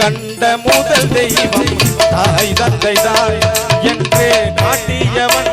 கண்ட முதல் தெய்வம் தாய் தந்தை தாய் என்று காட்டியவன்.